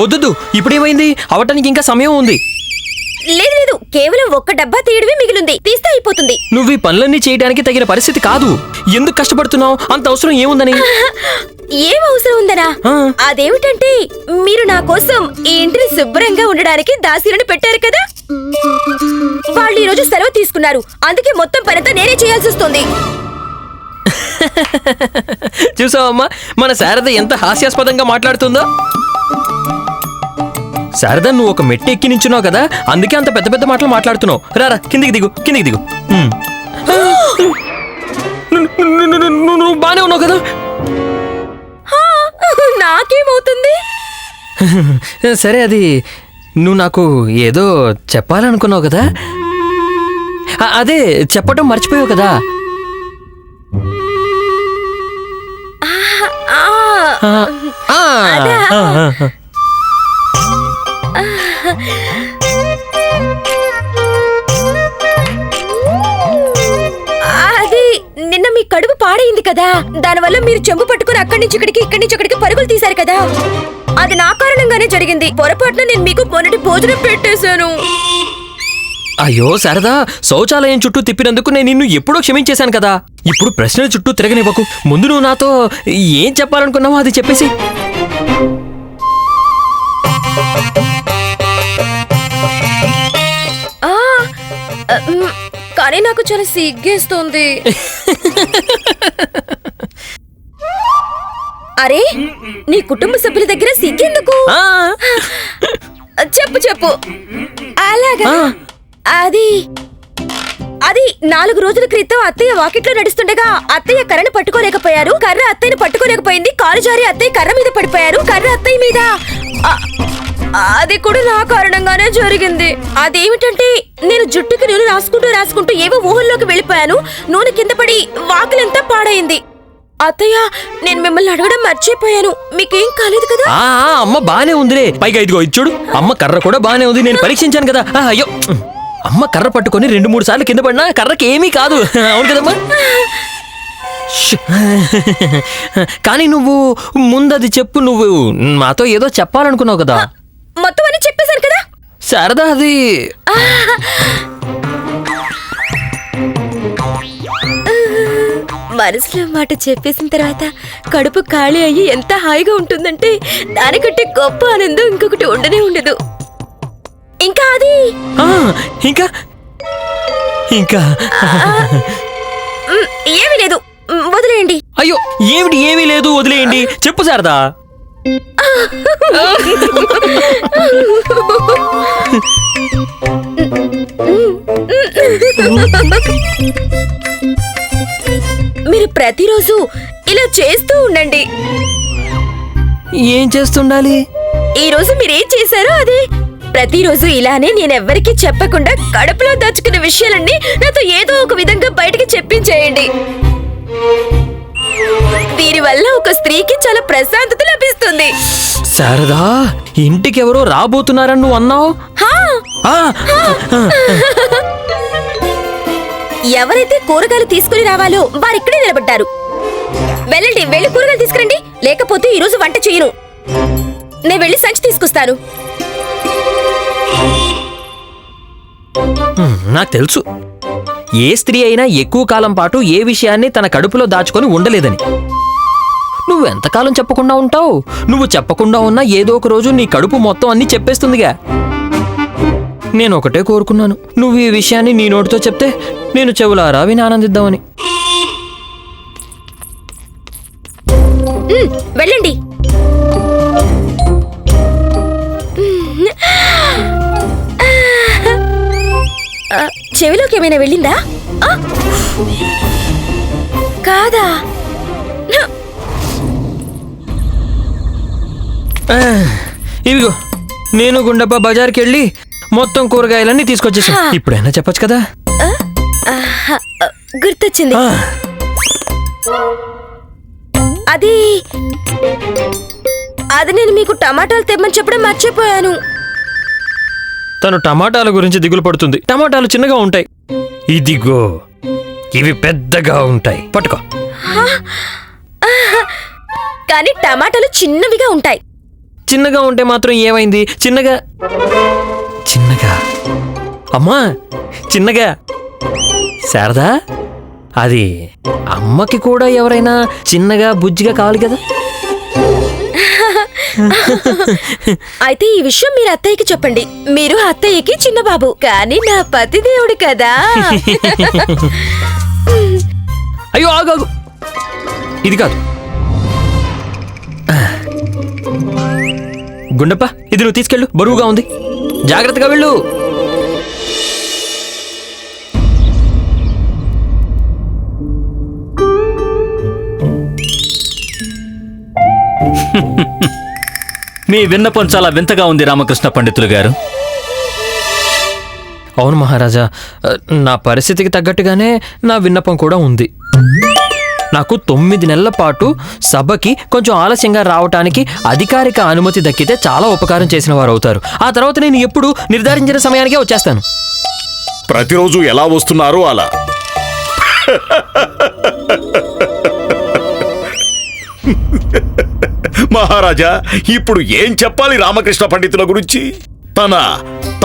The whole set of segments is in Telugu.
వద్దు ఇప్పుడేమైంది? అవటానికి ఇంకా సమయం ఉంది. లేదు లేదు. కేవలం ఒక్క డబ్బా తీయడమే మిగిలింది. తీస్తే అయిపోతుంది. నువ్వు ఈ పనులన్నీ చేయడానికి తగిన పరిస్థితి కాదు. ఎందుకు కష్టపడుతున్నావు? అంత అవసరం ఏముందని? ఏం అవసరం ఉందనా. అదేమిటంటే మీరు నా కోసం ఈ ఇంటిని శుభ్రంగా ఉండడానికి దాసీలను పెట్టారు కదా? వాళ్ళు ఈ రోజు సెలవు తీసుకున్నారు. అందుకే మొత్తం పనితో నేనే చేయాల్సి వస్తుంది. చూసావమ్మా మన శారద ఎంత హాస్యాస్పదంగా మాట్లాడుతుందో? శారద నువ్వు ఒక మెట్టు ఎక్కి నించున్నావు కదా? అందుకే అంత పెద్ద పెద్ద మాటలు మాట్లాడుతున్నావు. రారా కిందికి దిగు కిందికి దిగు. నువ్వు బానే ఉన్నావు కదా? నాకేమవుతుంది? సరే అది నువ్వు నాకు ఏదో చెప్పాలనుకున్నావు కదా? అదే చెప్పటం మర్చిపోయావు కదా? ఆ, ఆ, ఆ, అది నిన్న మీ కడుపు పాడైంది కదా. దానివల్ల మీరు చెంబు పట్టుకుని అక్కడి నుంచి ఇక్కడికి ఇక్కడి నుంచి అక్కడికి పరుగులు తీశారు కదా. అది నా కారణంగానే జరిగింది. పొరపాటున నేను మీకు మొన్నటి భోజనం పెట్టేశాను. అయ్యో శారదా శౌచాలయం చుట్టూ తిప్పినందుకు నేను నిన్ను ఎప్పుడో క్షమించేశాను కదా. ఇప్పుడు ప్రశ్నల చుట్టూ తిరగనివ్వకు. ముందు నువ్వు నాతో ఏం చెప్పాలనుకున్నావో అది చెప్పేసి. కానీ నాకు చాలా సిగ్గేస్తోంది. అరే నీ కుటుంబ సభ్యుల దగ్గర సిగ్గెందుకు? చెప్పు చెప్పు. అలాగా. అది అది నాలుగు రోజుల క్రితం అత్తయ్య వాకిట్లో నడుస్తుండగా అత్తయ్య కర్రను పట్టుకోలేకపోయారు. కర్ర అత్తయ్యను పట్టుకోలేకపోయింది. కాలు జారి అత్తయ్య కర్ర మీద పడిపోయారు. కర్ర అత్తయ్య మీద. అది కూడా నా కారణంగానే జరిగింది. అదేమిటంటే నేను జుట్టుకి నూనె రాసుకుంటూ రాసుకుంటూ ఏవో ఊహల్లోకి వెళ్ళిపోయాను. నూనె కింద పడి వాకిలంతా పాడైంది. అత్తయ్య నేను మిమ్మల్ని అడగడం మర్చిపోయాను. మీకేం కాలేదు కదా? ఆ, ఆ, అమ్మ బానే ఉందిలే. పైగా ఇదిగో ఇది చూడు. అమ్మ కర్ర కూడా బానే ఉంది. నేను పరీక్షించాను కదా. ఆ, అయ్యో. అమ్మ కర్ర పట్టుకొని రెండు మూడు సార్లు కింద పడినా కర్రకి ఏమీ కాదు. అవును కదమ్మా? ష్. కానీ నువ్వు ముందది చెప్పు. నువ్వు మాతో ఏదో చెప్పాలనుకున్నావు కదా. మొత్తం అని చెప్పేశాను కదా? శారదా అది మనసులో మాట చెప్పేసిన తర్వాత కడుపు ఖాళీ అయ్యి ఎంత హాయిగా ఉంటుందంటే దానికంటే గొప్ప ఆనందం ఇంకొకటి ఉండనే ఉండదు. ఇంకా అది? ఆ, ఇంకా? ఇంకా? ఏమీ లేదు. వదిలేయండి. అయ్యో ఏమిటి ఏమీ లేదు వదిలేయండి. చెప్పు శారదా. మీరు ప్రతిరోజు ఇలా చేస్తూ ఉండండి. ఏం చేస్తుండాలి? ఈ రోజు మీరేం చేశారో అదే. ప్రతిరోజు ఇలానే నేనెవ్వరికీ చెప్పకుండా కడుపులో దాచుకున్న విషయాలన్నీ నాతో ఏదో ఒక విధంగా బయటికి చెప్పించేయండి. దీనివల్ల ఒక స్త్రీకి చాలా ప్రశాంతత లభిస్తుంది. శారదా ఇంటికి ఎవరో రాబోతున్నారని నువ్వు అన్నావు? ఎవరైతే కూరగాయలు తీసుకుని రావాలో వారిక్కడే నిలబడ్డారు. వెళ్ళండి వెళ్ళి కూరగాయలు తీసుకురండి. లేకపోతే ఈ రోజు వంట చేయను. నేను వెళ్ళి సంచి తీసుకొస్తాను. నాకు తెలుసు. ఏ స్త్రీ అయినా ఎక్కువ కాలం పాటు ఏ విషయాన్ని తన కడుపులో దాచుకొని ఉండలేదని. నువ్వు ఎంతకాలం చెప్పకుండా ఉంటావు? నువ్వు చెప్పకుండా ఉన్నా ఏదో ఒక రోజు నీ కడుపు మొత్తం అన్ని చెప్పేస్తుందిగా. నేను ఒకటే కోరుకున్నాను. నువ్వు ఈ విషయాన్ని నీ నోటితో చెప్తే నేను చెవులారా విని ఆనందిద్దామని. వెళ్ళండి. చెవిలోకి ఏమైనా వెళ్ళిందా? కాదా? ఆ, ఇదిగో నేను గుండప్ప బజార్కి వెళ్ళి మొత్తం కూరగాయలన్నీ తీసుకొచ్చేసా. ఇప్పుడైనా చెప్పొచ్చు కదా? గుర్తొచ్చింది. అది అది నేను మీకు టమాటాలు తెమ్మని చెప్పడం మర్చిపోయాను. తను టమాటాల గురించి దిగులు పడుతుంది. టమాటాలు చిన్నగా ఉంటాయి. ఇదిగో ఇవి పెద్దగా ఉంటాయి. పట్టుకో. కానీ టమాటాలు చిన్నవిగా ఉంటాయి. చిన్నగా ఉంటే మాత్రం ఏమైంది? చిన్నగా. చిన్నగా. అమ్మా చిన్నగా. శారదా అది అమ్మకి కూడా ఎవరైనా చిన్నగా బుజ్జిగా కావాలి కదా? అయితే ఈ విషయం మీరు అత్తయ్యకి చెప్పండి. మీరు అత్తయ్యకి చిన్న బాబు కానీ నా పతి దేవుడు కదా. అయ్యో ఆగాగు ఇది కాదు. గుండప్ప ఇది నువ్వు తీసుకెళ్ళు. బరువుగా ఉంది. జాగ్రత్తగా వెళ్ళు. మీ విన్నపం చాలా వింతగా ఉంది రామకృష్ణ పండితులు గారు. అవును మహారాజా నా పరిస్థితికి తగ్గట్టుగానే నా విన్నపం కూడా ఉంది. నాకు తొమ్మిది నెలల పాటు సభకి కొంచెం ఆలస్యంగా రావటానికి అధికారిక అనుమతి దక్కితే చాలా ఉపకారం చేసిన వారు అవుతారు. ఆ తర్వాత నేను ఎప్పుడు నిర్ధారించిన సమయానికే వచ్చేస్తాను. ప్రతిరోజు ఎలా వస్తున్నారో అలా? మహారాజా ఇప్పుడు ఏం చెప్పాలి రామకృష్ణ పండితుల గురించి? తన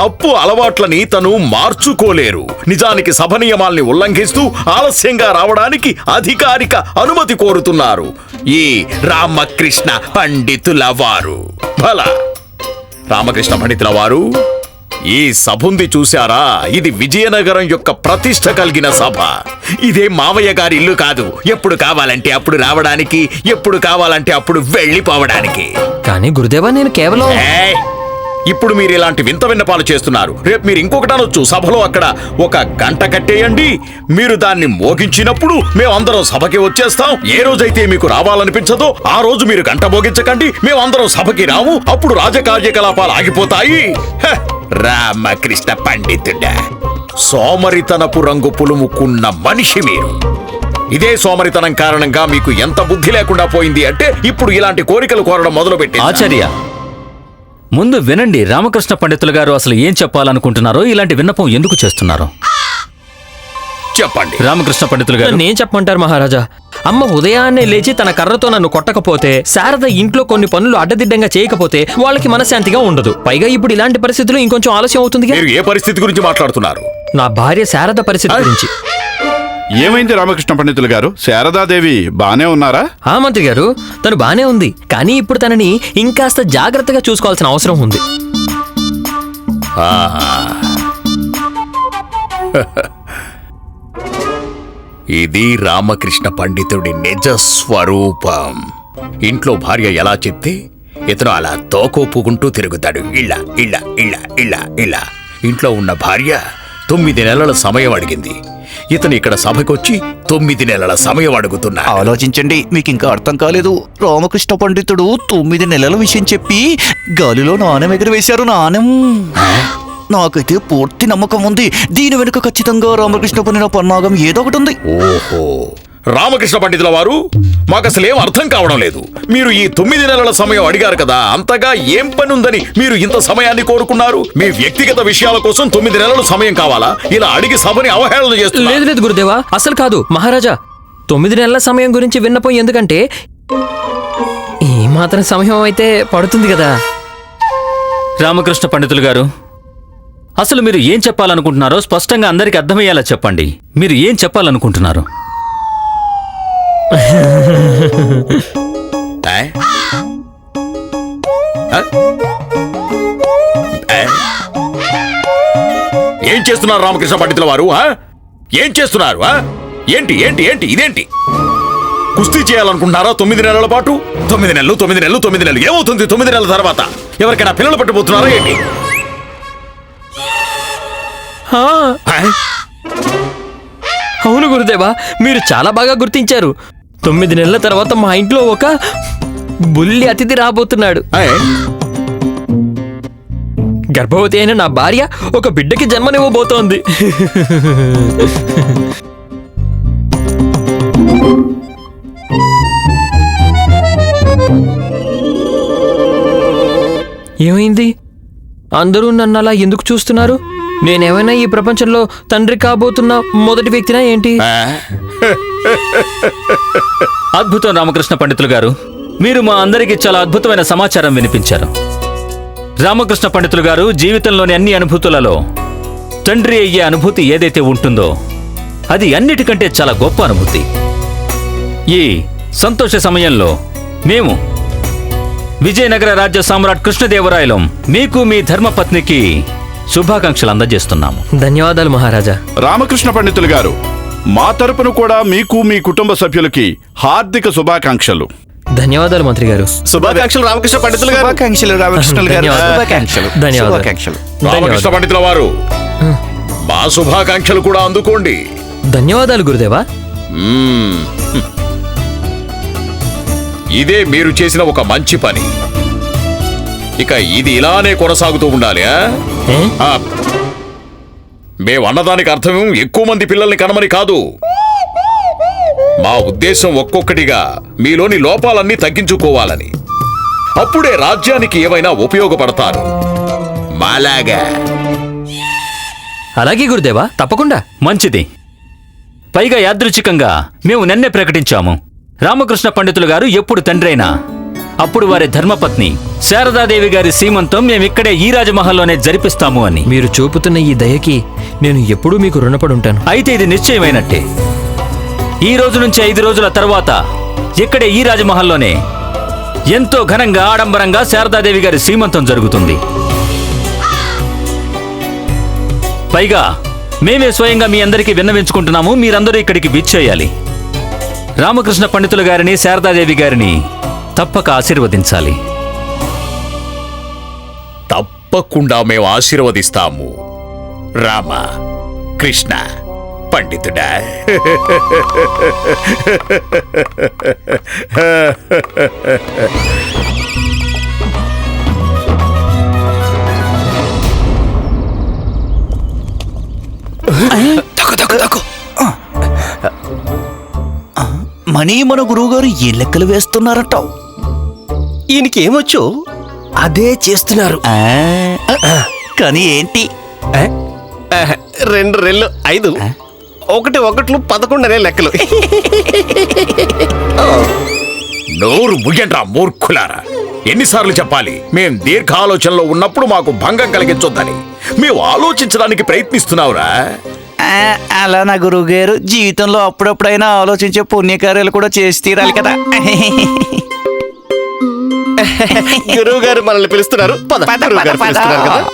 తప్పు అలవాట్లని తను మార్చుకోలేరు. నిజానికి సభ నియమాల్ని ఉల్లంఘిస్తూ ఆలస్యంగా రావడానికి అధికారిక అనుమతి కోరుతున్నారు ఈ రామకృష్ణ పండితుల వారు. భలా రామకృష్ణ పండితుల వారు ఈ సభుంది చూశారా? ఇది విజయనగరం యొక్క ప్రతిష్ట కలిగిన సభ. ఇదే మావయ్య గారి ఇల్లు కాదు. ఎప్పుడు కావాలంటే అప్పుడు రావడానికి ఎప్పుడు కావాలంటే అప్పుడు వెళ్ళిపోవడానికి. కానీ గురుదేవా నేను కేవలం! ఇప్పుడు మీరు ఇలాంటి వింత విన్నపాలు చేస్తున్నారు. రేపు మీరు ఇంకొకటి అనొచ్చు. సభలో అక్కడ ఒక గంట కట్టేయండి. మీరు దాన్ని మోగించినప్పుడు మేమందరం సభకి వచ్చేస్తాం. ఏ రోజైతే మీకు రావాలనిపించదో ఆ రోజు మీరు గంట మోగించకండి. మేమందరం సభకి రాము. అప్పుడు రాజకార్యకలాపాలు ఆగిపోతాయి. హ! రామకృష్ణ పండితుడా. సోమరితనపు రంగు పులుముకున్న మనిషి మీరు. ఇదే సోమరితనం కారణంగా మీకు ఎంత బుద్ధి లేకుండా పోయింది అంటే ఇప్పుడు ఇలాంటి కోరికలు కోరడం మొదలుపెట్టి ఆచార్య ముందు వినండి రామకృష్ణ పండితులు గారు అసలు ఏం చెప్పాలనుకుంటున్నారో ఇలాంటి విన్నపం ఎందుకు చేస్తున్నారో. చెప్పండి. రామకృష్ణ పండితులు గారు. నేను చెప్పమంటారు మహారాజా. అమ్మ ఉదయాన్నే లేచి తన కర్రతో నన్ను కొట్టకపోతే శారద ఇంట్లో కొన్ని పనులు అడ్డదిడ్డంగా చేయకపోతే వాళ్ళకి మనశ్శాంతిగా ఉండదు. పైగా ఇప్పుడు ఇలాంటి పరిస్థితులు ఇంకొంచెం ఆలస్యం అవుతుంది మీరు ఏ పరిస్థితి గురించి మాట్లాడుతున్నారు? నా భార్య శారద పరిస్థితి గురించి. ఏమైంది రామకృష్ణ పండితులు గారు? శారదాదేవి బానే ఉన్నారా? ఆ మంత్రి గారు తను బానే ఉంది. కానీ ఇప్పుడు తనని ఇంకాస్త జాగ్రత్తగా చూసుకోవాల్సిన అవసరం ఉంది. ఇది రామకృష్ణ పండితుడి నిజ స్వరూపం. ఇంట్లో భార్య ఎలా చెప్తే ఇతను అలా తోకోపుకుంటూ తిరుగుతాడు. ఇళ్ళ ఇళ్ళ ఇళ్ళ ఇళ్ళ ఇళ్ళ. ఇంట్లో ఉన్న భార్య తొమ్మిది నెలల సమయం అడిగింది. ఇతను ఇక్కడ సభకొచ్చి తొమ్మిది నెలల సమయం అడుగుతున్నాడు. ఆలోచించండి మీకు ఇంకా అర్థం కాలేదు. రామకృష్ణ పండితుడు తొమ్మిది నెలల విషయం చెప్పి గాలిలో నాణెం ఎగరవేశారు నాణెం. నాకైతే పూర్తి నమ్మకం ఉంది. దీని వెనుక ఖచ్చితంగా రామకృష్ణ పన్నిన పన్నాగం ఏదో ఒకటి ఉంది. ఓహో. రామకృష్ణ పండితుల వారు మాకు అసలు ఏం అర్థం కావడం లేదు. మీరు ఈ తొమ్మిది నెలల సమయం అడిగారు కదా అంతగా ఏం పని ఉందని మీరు ఇంత సమయాన్ని కోరుకున్నారు? మీ వ్యక్తిగత విషయాల కోసం తొమ్మిది నెలలు సమయం కావాలా? ఇలా అడిగి సభని అవహేళన చేస్తున్నారు లేదు లేదు గురుదేవా అసలు కాదు. మహారాజా తొమ్మిది నెలల సమయం గురించి విన్నపం ఎందుకంటే ఈ మాత్రం సమయం అయితే పడుతుంది కదా. రామకృష్ణ పండితులు గారు అసలు మీరు ఏం చెప్పాలనుకుంటున్నారో స్పష్టంగా అందరికి అర్థమయ్యేలా చెప్పండి. మీరు ఏం చెప్పాలనుకుంటున్నారు? ఏం? చేస్తున్నారు రామకృష్ణ పండితుల వారు ఆ? ఏం చేస్తున్నారు ఏంటి ఏంటి ఏంటి ఇదేంటి? కుస్తీ చేయాలనుకుంటున్నారా తొమ్మిది నెలల పాటు? తొమ్మిది నెలలు తొమ్మిది నెలలు తొమ్మిది నెలలు. ఏమవుతుంది తొమ్మిది నెలల తర్వాత? ఎవరికైనా పిల్లలు పట్టబోతున్నారా ఏంటి? అవును గురుదేవా మీరు చాలా బాగా గుర్తించారు. తొమ్మిది నెలల తర్వాత మా ఇంట్లో ఒక బుల్లి అతిథి రాబోతున్నాడు? గర్భవతి అయిన నా భార్య ఒక బిడ్డకి జన్మనివ్వబోతోంది. ఏమైంది? అందరూ నన్ను అలా ఎందుకు చూస్తున్నారు? నేనేమైనా ఈ ప్రపంచంలో తండ్రి కాబోతున్న మొదటి వ్యక్తినా ఏంటి? అద్భుతం రామకృష్ణ పండితులు గారు. మీరు మా అందరికీ చాలా అద్భుతమైన సమాచారం వినిపించారు. రామకృష్ణ పండితులు గారు జీవితంలోని అన్ని అనుభూతులలో తండ్రి అయ్యే అనుభూతి ఏదైతే ఉంటుందో అది అన్నిటికంటే చాలా గొప్ప అనుభూతి. ఈ సంతోష సమయంలో మేము విజయనగర రాజ్య సామ్రాట్ కృష్ణదేవరాయలం మీకు మీ ధర్మపత్నికి శుభాకాంక్షలు అందజేస్తున్నాము. ధన్యవాదాలు మహారాజా. రామకృష్ణ పండితులు గారు మా తరపున కూడా మీకు మీ కుటుంబ సభ్యులకి హార్దిక శుభాకాంక్షలు. ధన్యవాదాలు మంత్రి గారు. శుభాకాంక్షలు రామకృష్ణ పండితులు గారు. శుభాకాంక్షలు గారు. ధన్యవాదాలు. శుభాకాంక్షలు. ధన్యవాదాలు. శుభాకాంక్షలు. రామకృష్ణ పండితుల వారు మా శుభాకాంక్షలు కూడా అందుకోండి. ధన్యవాదాలు గురుదేవా. ఇదే మీరు చేసిన ఒక మంచి పని. ఇక ఇది ఇలానే కొనసాగుతూ ఉండాలి. మేము అన్నదానికి అర్థం ఎక్కువ మంది పిల్లల్ని కనమని కాదు. మా ఉద్దేశం ఒక్కొక్కటిగా మీలోని లోపాలన్నీ తగ్గించుకోవాలని. అప్పుడే రాజ్యానికి ఏమైనా ఉపయోగపడతారు. మాలాగా. అలాగే గురుదేవా తప్పకుండా. మంచిది. పైగా యాదృచ్ఛికంగా మేము నిన్నే ప్రకటించాము. రామకృష్ణ పండితులు గారు ఎప్పుడు తండ్రైనా. అప్పుడు వారి ధర్మపత్ని శారదాదేవి గారి సీమంతం మేమిక్కడే ఈ రాజమహల్లోనే జరిపిస్తాము అని. మీరు చూపుతున్న ఈ దయకి నేను ఎప్పుడూ మీకు రుణపడి ఉంటాను అయితే ఇది నిశ్చయమైనట్టే. ఈ రోజు నుంచి ఐదు రోజుల తర్వాత ఇక్కడే ఈ రాజమహల్లోనే ఎంతో ఘనంగా ఆడంబరంగా శారదాదేవి గారి సీమంతం జరుగుతుంది. పైగా మేమే స్వయంగా మీ అందరికీ విన్నవించుకుంటున్నాము మీరందరూ ఇక్కడికి విచ్చేయాలి. రామకృష్ణ పండితులు గారిని శారదాదేవి గారిని తప్పక ఆశీర్వదించాలి. తప్పకుండా మేము ఆశీర్వదిస్తాము. రామ కృష్ణ పండితుడా. మనీ మన గురువు గారు ఏ లెక్కలు వేస్తున్నారంటావు ఈయనకి ఏమొచ్చు అదే చేస్తున్నారు. కానీ ఏంటి? రెండు రెళ్ళు ఐదు. ఒకటి ఒకట్లు పదకొండు అనే లెక్కలు. నోరు ముయ్యండ్రా మూర్ఖులారా. ఎన్నిసార్లు చెప్పాలి మేం దీర్ఘ ఆలోచనలో ఉన్నప్పుడు మాకు భంగం కలిగించొద్దని. మేము ఆలోచించడానికి ప్రయత్నిస్తున్నావురా. అలా నా గురువు గారు జీవితంలో అప్పుడప్పుడైనా ఆలోచించే పుణ్యకార్యాలు కూడా చేసి తీరాలి కదా. గురువు గారు మనల్ని పిలుస్తున్నారు. పద పద, గురువు పద, గారు పద. పిలుస్తున్నారు కదా.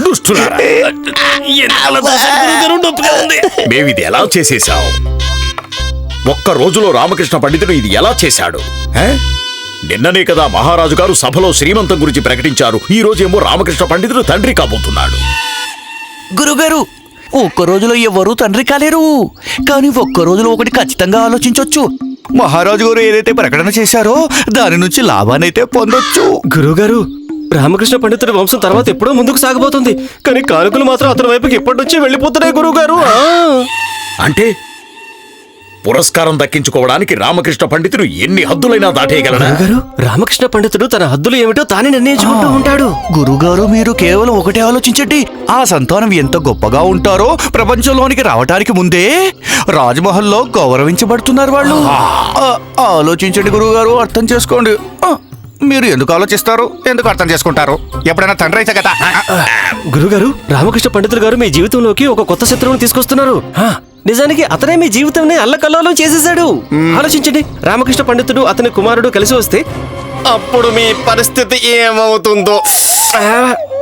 దుష్టులారా మేమిది ఎలా చేసేశాం? ఒక్క రోజులో రామకృష్ణ పండితుడు ఇది ఎలా చేశాడు? హే? నిన్ననే కదా మహారాజు గారు సభలో శ్రీమంతం గురించి ప్రకటించారు. ఈ రోజేమో రామకృష్ణ పండితుడు తండ్రి కాబోతున్నాడు. గురుగారు ఒక్క రోజులో ఎవరు తండ్రి కాలేరు. కానీ ఒక్క రోజులో ఒకటి ఖచ్చితంగా ఆలోచించొచ్చు. మహారాజు గారు ఏదైతే ప్రకటన చేశారో దాని నుంచి లాభాన్నైతే పొందొచ్చు. గురువు గారు రామకృష్ణ పండితుడి వంశం తర్వాత ఎప్పుడో ముందుకు సాగబోతుంది. కానీ కానుకలు మాత్రం అతని వైపుకి ఎప్పటి నుంచే వెళ్ళిపోతున్నాయి గురువు గారు అంటే పురస్కారం దక్కించుకోవడానికి రామకృష్ణ పండితుడు ఎన్ని హద్దులైనా దాటేయగలడా? గారు రామకృష్ణ పండితుడు తన హద్దులు ఏమిటో తానే నిర్ణయించుకుంటూ ఉంటాడు. గురుగారు మీరు కేవలం ఒకటే ఆలోచించండి. ఆ సంతానం ఎంత గొప్పగా ఉంటారో ప్రపంచంలోనికి రావటానికి ముందే రాజ్మహల్లో గౌరవించబడుతున్నారు వాళ్ళు. ఆ, ఆలోచించండి గురుగారు అర్థం చేసుకోండి. ఆ, మీరు ఎందుకు ఆలోచిస్తారు? ఎందుకు అర్థం చేసుకుంటారు? ఎప్పుడైనా తండ్రి అయితే కదా? గురుగారు రామకృష్ణ పండితులు గారు మీ జీవితంలోకి ఒక కొత్త శత్రువుని తీసుకొస్తున్నారు. నిజానికి అతనే మీ జీవితాన్ని అల్లకల్లోలం చేసేశాడు. ఆలోచించండి. రామకృష్ణ పండితుడు అతని కుమారుడు కలిసి వస్తే అప్పుడు మీ పరిస్థితి ఏమవుతుందో?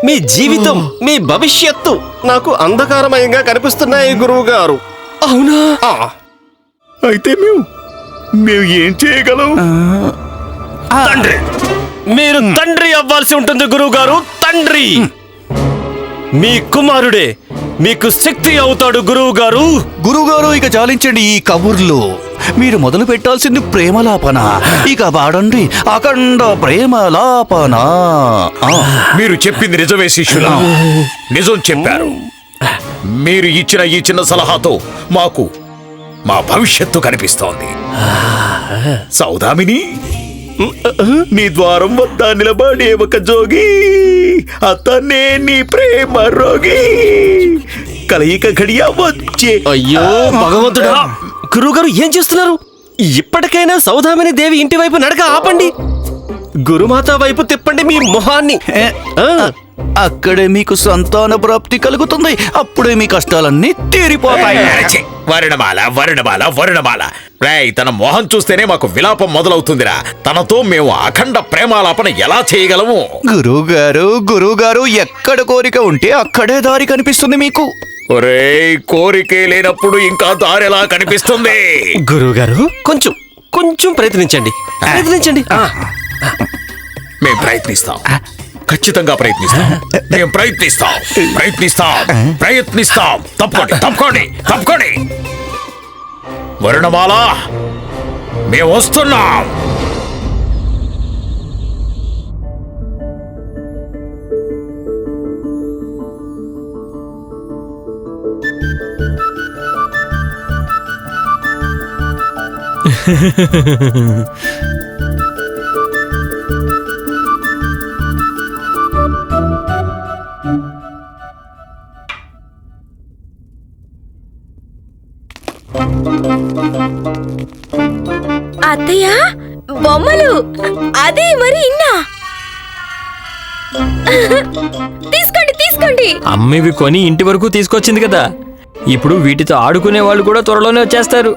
మీ జీవితం మీ భవిష్యత్తు నాకు అంధకారమయంగా కనిపిస్తున్నాయి గురువు గారు. అవునా? అయితే మేము మేము ఏం చేయగలం? తండ్రి. మీరు తండ్రి అవ్వాల్సి ఉంటుంది గురువు గారు. తండ్రి. మీ కుమారుడే. మీకు శక్తి అవుతాడు గురువు గారు గురుగారు ఇక చాలించండి ఈ కబుర్లు. మీరు మొదలు పెట్టాల్సింది ప్రేమలాపన. ఇక పాడండి అఖండ ప్రేమలాపన. మీరు చెప్పింది నిజమే శిష్యుల. నిజం చెప్పారు. మీరు ఇచ్చిన ఈ చిన్న సలహాతో మాకు మా భవిష్యత్తు కనిపిస్తోంది. సౌదామిని నీ ద్వారం వద్ద నిలబడే ఒక జోగి. అతనే నీ ప్రేమ రోగి. కలయిక ఘడియ వచ్చే. అయ్యో భగవంతుడా. గురువుగారు ఏం చేస్తున్నారు? ఇప్పటికైనా సౌదామిని దేవి ఇంటి వైపు నడక ఆపండి. గురుమాత వైపు తిప్పండి మీ మొహాన్ని. అక్కడే మీకు సంతాన ప్రాప్తి కలుగుతుంది. అప్పుడే మీ కష్టాలన్నీ తీరిపోతాయి! వరుణమాల వరుణమాల వరుణమాల. రేయ్ తన మొహం చూస్తేనే మాకు విలాపం మొదలవుతుందిరా. తనతో మేము అఖండ ప్రేమాలాపన ఎలా చేయగలము? గురువు గారు గురువు గారు ఎక్కడ కోరిక ఉంటే అక్కడే దారి కనిపిస్తుంది మీకు. ఒరేయ్ కోరికే లేనప్పుడు ఇంకా దారెలా కనిపిస్తుంది? గురువుగారు కొంచెం కొంచెం ప్రయత్నించండి. ప్రయత్నించండి. ఆ, మేం ప్రయత్నిస్తాం. ఖచ్చితంగా ప్రయత్నిస్తాం. మేం ప్రయత్నిస్తాం. ప్రయత్నిస్తాం. ప్రయత్నిస్తాం. తప్పకోండి తప్పకోండి తప్పకోండి. వరుణమాల మేము వస్తున్నాం. అత్తయ్య బొమ్మలు. అదే మరి ఇన్నా. తీసుకోండి తీసుకోండి. అమ్మ ఇవి కొని ఇంటి వరకు తీసుకొచ్చింది కదా. ఇప్పుడు వీటితో ఆడుకునే వాళ్ళు కూడా త్వరలోనే వచ్చేస్తారు.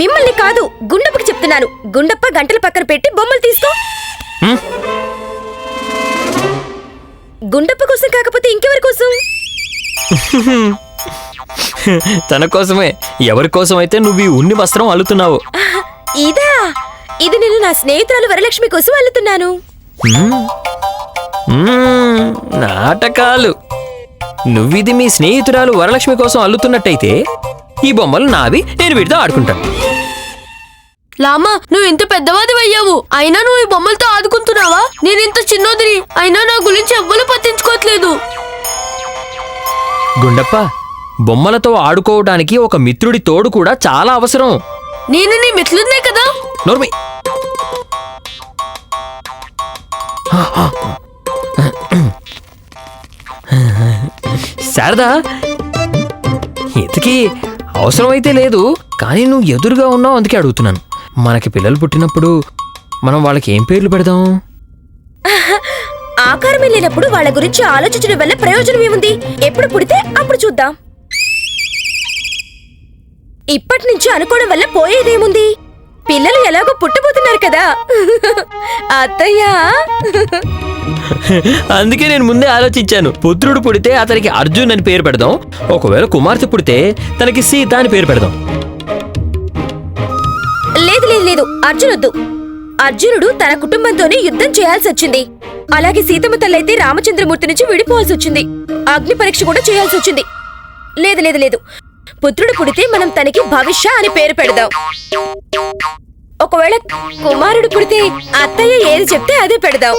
మిమ్మల్ని కాదు గుండప్పకి చెప్తున్నాను. గుండప్ప గంటల పక్కన పెట్టి బొమ్మలు తీసుకో? గుండప్ప కోసం కాకపోతే ఇంకెవరి కోసం? తన కోసమే. ఎవరి కోసం అయితే నువ్వు ఈ ఉన్ని వస్త్రం అల్లుతున్నావు. ఇదా. ఇది నేను నా స్నేహితురాలు వరలక్ష్మి కోసం అల్లుతున్నాను. నాటకాలు. నువ్విది మీ స్నేహితురాలు వరలక్ష్మి కోసం అల్లుతున్నట్టయితే ఈ బొమ్మలు నావి నేను వీటితో ఆడుకుంటాను. లామా నువ్వు ఇంత పెద్దవాది అయ్యావు అయినా నువ్వు ఈ బొమ్మలతో ఆదుకుంటున్నావా నేను ఇంత చిన్నోదిని అయినా నా గురించి ఎవ్వరూ పట్టించుకోవట్లేదు. గుండప్ప బొమ్మలతో ఆడుకోవడానికి ఒక మిత్రుడి తోడు కూడా చాలా అవసరం. నేను నీ మిత్రుడినే కదా? నోర్మి. శారదా ఇంతకీ అవసరమైతే లేదు కానీ నువ్వు ఎదురుగా ఉన్నావు అందుకే అడుగుతున్నాను. మనకి పిల్లలు పుట్టినప్పుడు మనం వాళ్ళకి ఏం పేర్లు పెడదాం? ఆకారం లేనప్పుడు వాళ్ళ గురించి ఆలోచించడం వల్ల ప్రయోజనం ఏముంది? ఎప్పుడు పుడితే అప్పుడు చూద్దాం. ఇప్పటి నుంచి అనుకోవడం వల్ల పోయేదేముంది పిల్లలు ఎలాగో పుట్టబోతున్నారు కదా. అత్తయ్య. అందుకే నేను ముందే ఆలోచించాను. పుత్రుడు పుడితే అతనికి అర్జున్ అని పేరు పెడదాం. ఒకవేళ కుమార్తె పుడితే తనకి సీత అని పేరు పెడదాం. లేదు లేదు లేదు. అర్జునొద్దు అర్జునుడు తన కుటుంబంతోనే యుద్ధం చేయాల్సి వచ్చింది. అలాగే సీతమ్మ తల్లైతే రామచంద్రమూర్తి నుంచి విడిపోవాల్సి వచ్చింది. అగ్ని పరీక్ష కూడా చేయాల్సి వచ్చింది. లేదు లేదు లేదు. పుత్రుడు పుడితే మనం తనకి భవిష్య అని పేరు పెడదాం. ఒకవేళ కుమారుడు పుడితే అత్తయ్య ఏది చెప్తే అదే పెడదాం.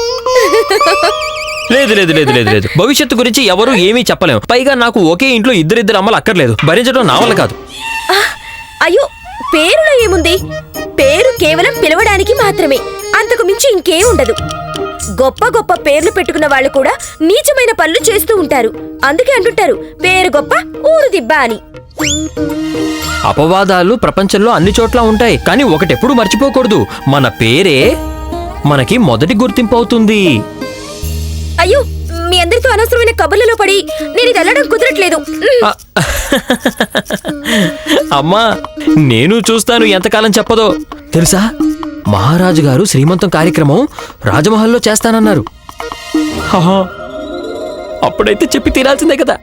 లేదు లేదు లేదు లేదు లేదు. భవిష్యత్తు గురించి ఎవరు ఏమీ చెప్పలేం పైగా నాకు ఒకే ఇంట్లో ఇద్దరిద్దరు అమ్మలు అక్కర్లేదు. భరించడం నా వల్ల కాదు. అయ్యో పేరులో ఏముంది? పేరు కేవలం పిలవడానికి మాత్రమే. అంతకు మించి ఇంకేం ఉండదు. గొప్ప గొప్ప పేర్లు పెట్టుకున్న వాళ్ళు కూడా నీచమైన పనులు చేస్తూ ఉంటారు. అందుకే అంటుంటారు పేరు గొప్ప ఊరు దిబ్బ అని. అపవాదాలు ప్రపంచంలో అన్ని చోట్ల ఉంటాయి కానీ ఒకటెప్పుడు మర్చిపోకూడదు. మన పేరే మనకి మొదటి గుర్తింపు అవుతుంది. అయ్యో మీ అందరితో అనవసరమైన కబుర్లలో పడి నేను ఇది వెళ్ళడం కుదరట్లేదు. మ్, అమ్మా నేను చూస్తాను ఎంతకాలం చెప్పదో. తెలుసా? మహారాజు గారు శ్రీమంతం కార్యక్రమం రాజమహల్లో చేస్తానన్నారు. హహా, అప్పుడైతే చెప్పి తీరాల్సిందే కదా.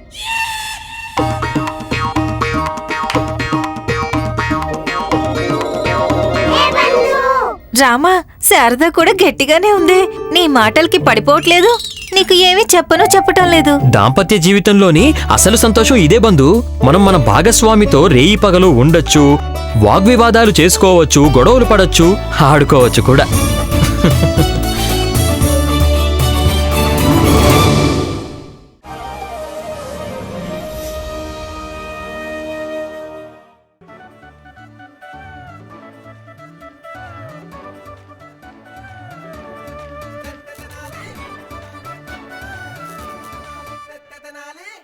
రామా శారద కూడా గట్టిగానే ఉంది. నీ మాటలకి పడిపోవట్లేదు. నీకు ఏమీ చెప్పను చెప్పటం లేదు. దాంపత్య జీవితంలోని అసలు సంతోషం ఇదే బంధు. మనం మన భాగస్వామితో రేయి పగలు ఉండొచ్చు వాగ్వివాదాలు చేసుకోవచ్చు గొడవలు పడొచ్చు ఆడుకోవచ్చు కూడా.